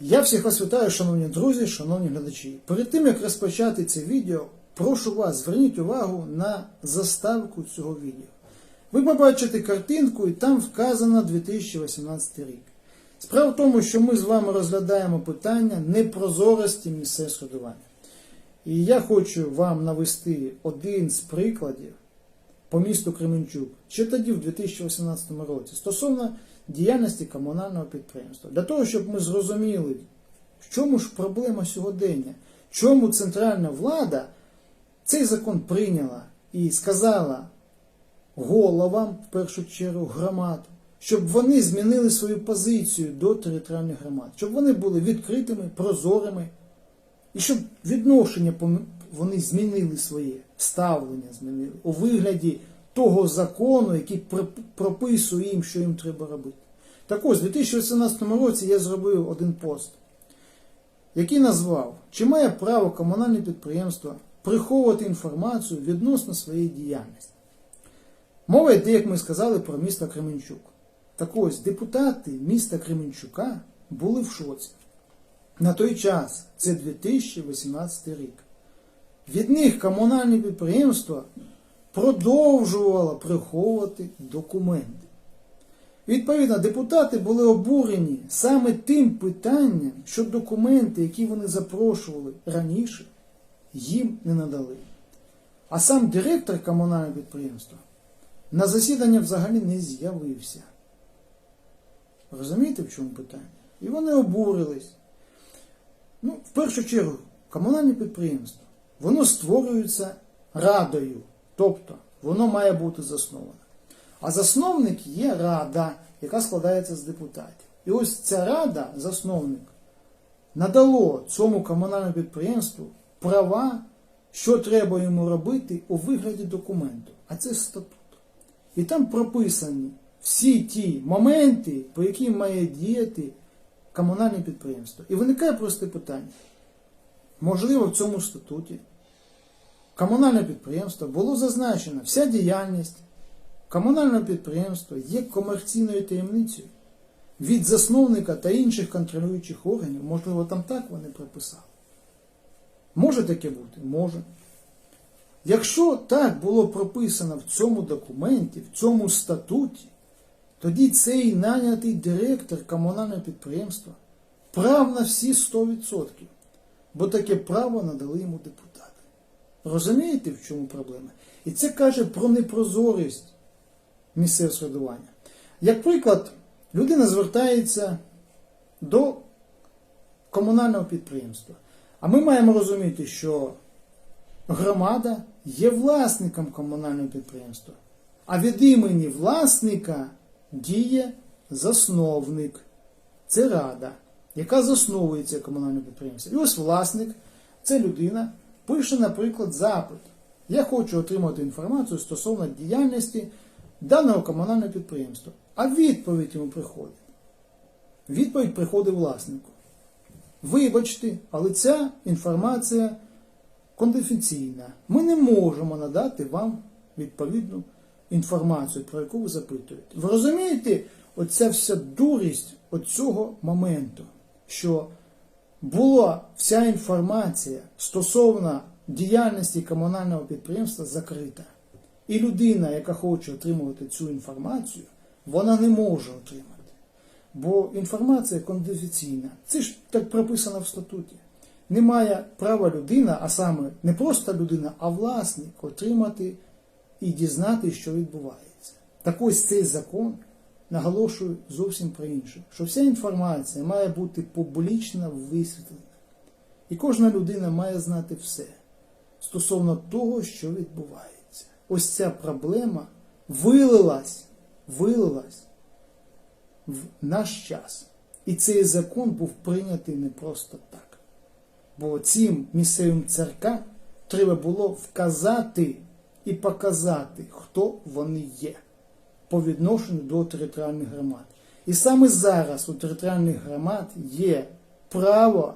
Я всіх вас вітаю, шановні друзі, шановні глядачі. Перед тим як розпочати це відео, прошу вас зверніть увагу на заставку цього відео. Ви побачите картинку і там вказано 2018 рік. Справа в тому, що ми з вами розглядаємо питання непрозорості місцевого судування. І я хочу вам навести один з прикладів по місту Кременчук, ще тоді, в 2018 році, стосовно діяльності комунального підприємства. Для того, щоб ми зрозуміли, в чому ж проблема сьогодення, чому центральна влада цей закон прийняла і сказала головам, в першу чергу, громад, щоб вони змінили свою позицію до територіальних громад, щоб вони були відкритими, прозорими, і щоб відношення вони змінили своє ставлення, змінили у вигляді того закону, який прописує їм, що їм треба робити. Так ось, у 2018 році я зробив один пост, який назвав, чи має право комунальне підприємство приховувати інформацію відносно своєї діяльності. Мова йде, як ми сказали, про місто Кременчук. Так ось, депутати міста Кременчука були в шоці. На той час, це 2018 рік. Від них комунальне підприємство продовжувало приховувати документи. Відповідно, депутати були обурені саме тим питанням, що документи, які вони запрошували раніше, їм не надали. А сам директор комунального підприємства на засідання взагалі не з'явився. Розумієте, в чому питання? І вони обурились. Ну, в першу чергу, комунальне підприємство, воно створюється радою, тобто воно має бути засноване. А засновник є рада, яка складається з депутатів. І ось ця рада, засновник, надало цьому комунальному підприємству права, що треба йому робити у вигляді документу. А це статут. І там прописані всі ті моменти, по яким має діяти комунальне підприємство. І виникає просте питання. Можливо, в цьому статуті комунальне підприємство було зазначено вся діяльність комунального підприємства є комерційною таємницею від засновника та інших контролюючих органів. Можливо, там так вони прописали. Може таке бути? Може. Якщо так було прописано в цьому документі, в цьому статуті, тоді цей нанятий директор комунального підприємства прав на всі 100%, бо таке право надали йому депутати. Розумієте, в чому проблема? І це каже про непрозорість місцевого самоврядування. Як приклад, людина звертається до комунального підприємства. А ми маємо розуміти, що громада є власником комунального підприємства, а від імені власника діє засновник. Це рада, яка засновує це комунальне підприємство. І ось власник, це людина, пише, наприклад, запит. Я хочу отримати інформацію стосовно діяльності даного комунального підприємства. А відповідь йому приходить. Відповідь приходить власнику. Вибачте, але ця інформація конфіденційна. Ми не можемо надати вам відповідну інформацію, про яку ви запитуєте. Ви розумієте, оця вся дурість от цього моменту, що була вся інформація стосовно діяльності комунального підприємства закрита. І людина, яка хоче отримувати цю інформацію, вона не може отримати. Бо інформація конфіденційна. Це ж так прописано в статуті. Не має права людина, а саме не просто людина, а власник отримати і дізнатися, що відбувається. Так ось цей закон наголошує зовсім про інше, що вся інформація має бути публічно висвітлена. І кожна людина має знати все стосовно того, що відбувається. Ось ця проблема вилилась, вилилась в наш час. І цей закон був прийнятий не просто так. Бо цим місцевим церкам треба було вказати і показати, хто вони є по відношенню до територіальних громад. І саме зараз у територіальних громад є право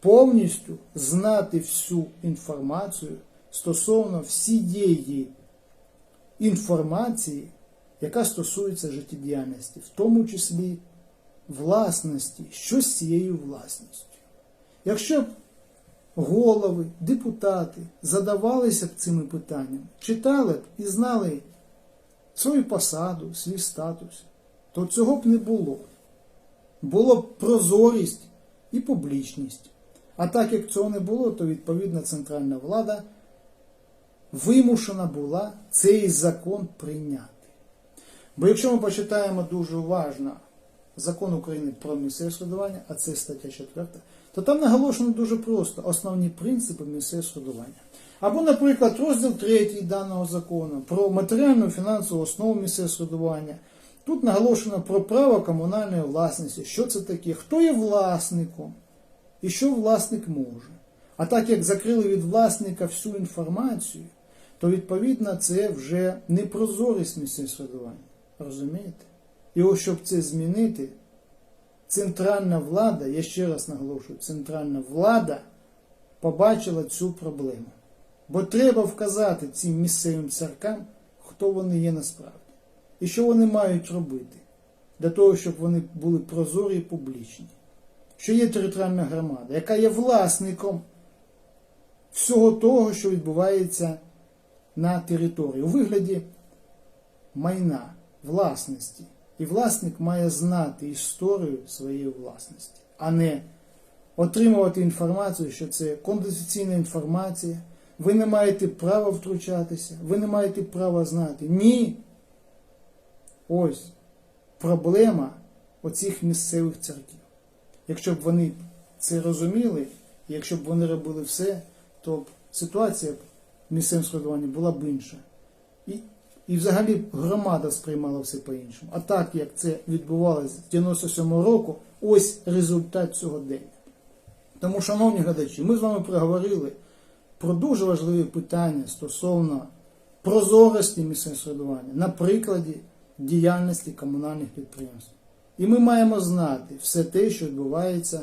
повністю знати всю інформацію стосовно всієї інформації, яка стосується життєдіяльності, в тому числі власності, що з цією власністю. Якщо голови, депутати задавалися б цими питаннями, читали б і знали свою посаду, свій статус, то цього б не було. Було б прозорість і публічність. А так як цього не було, то відповідна центральна влада вимушена була цей закон прийняти. Бо якщо ми почитаємо дуже уважно закон України про місцеве самоврядування, а це стаття 4, то там наголошено дуже просто основні принципи місцевого самоврядування. Або, наприклад, розділ 3 даного закону про матеріальну фінансову основу місцевого самоврядування. Тут наголошено про право комунальної власності, що це таке, хто є власником і що власник може. А так як закрили від власника всю інформацію, то відповідно це вже непрозорість місцевого самоврядування. Розумієте? І ось щоб це змінити, центральна влада, я ще раз наголошую, центральна влада побачила цю проблему. Бо треба вказати цим місцевим церкам, хто вони є насправді. І що вони мають робити для того, щоб вони були прозорі і публічні. Що є територіальна громада, яка є власником всього того, що відбувається на території у вигляді майна, власності. І власник має знати історію своєї власності, а не отримувати інформацію, що це конфіденційна інформація. Ви не маєте права втручатися, ви не маєте права знати. Ні. Ось проблема оцих місцевих церків. Якщо б вони це розуміли, якщо б вони робили все, то б ситуація в місцевому складуванні була б інша. І, і взагалі громада сприймала все по-іншому. А так як це відбувалося з 97-го року, ось результат цього дня. Тому, шановні глядачі, ми з вами проговорили про дуже важливі питання стосовно прозорості місцевого самоврядування на прикладі діяльності комунальних підприємств. І ми маємо знати все те, що відбувається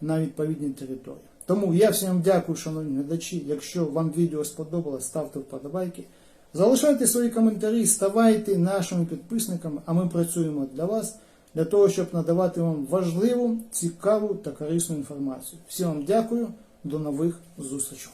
на відповідній території. Тому я всім дякую, шановні глядачі. Якщо вам відео сподобалось, ставте вподобайки. Залишайте свої коментарі, ставайте нашими підписниками, а ми працюємо для вас, для того, щоб надавати вам важливу, цікаву та корисну інформацію. Всім вам дякую, до нових зустрічей.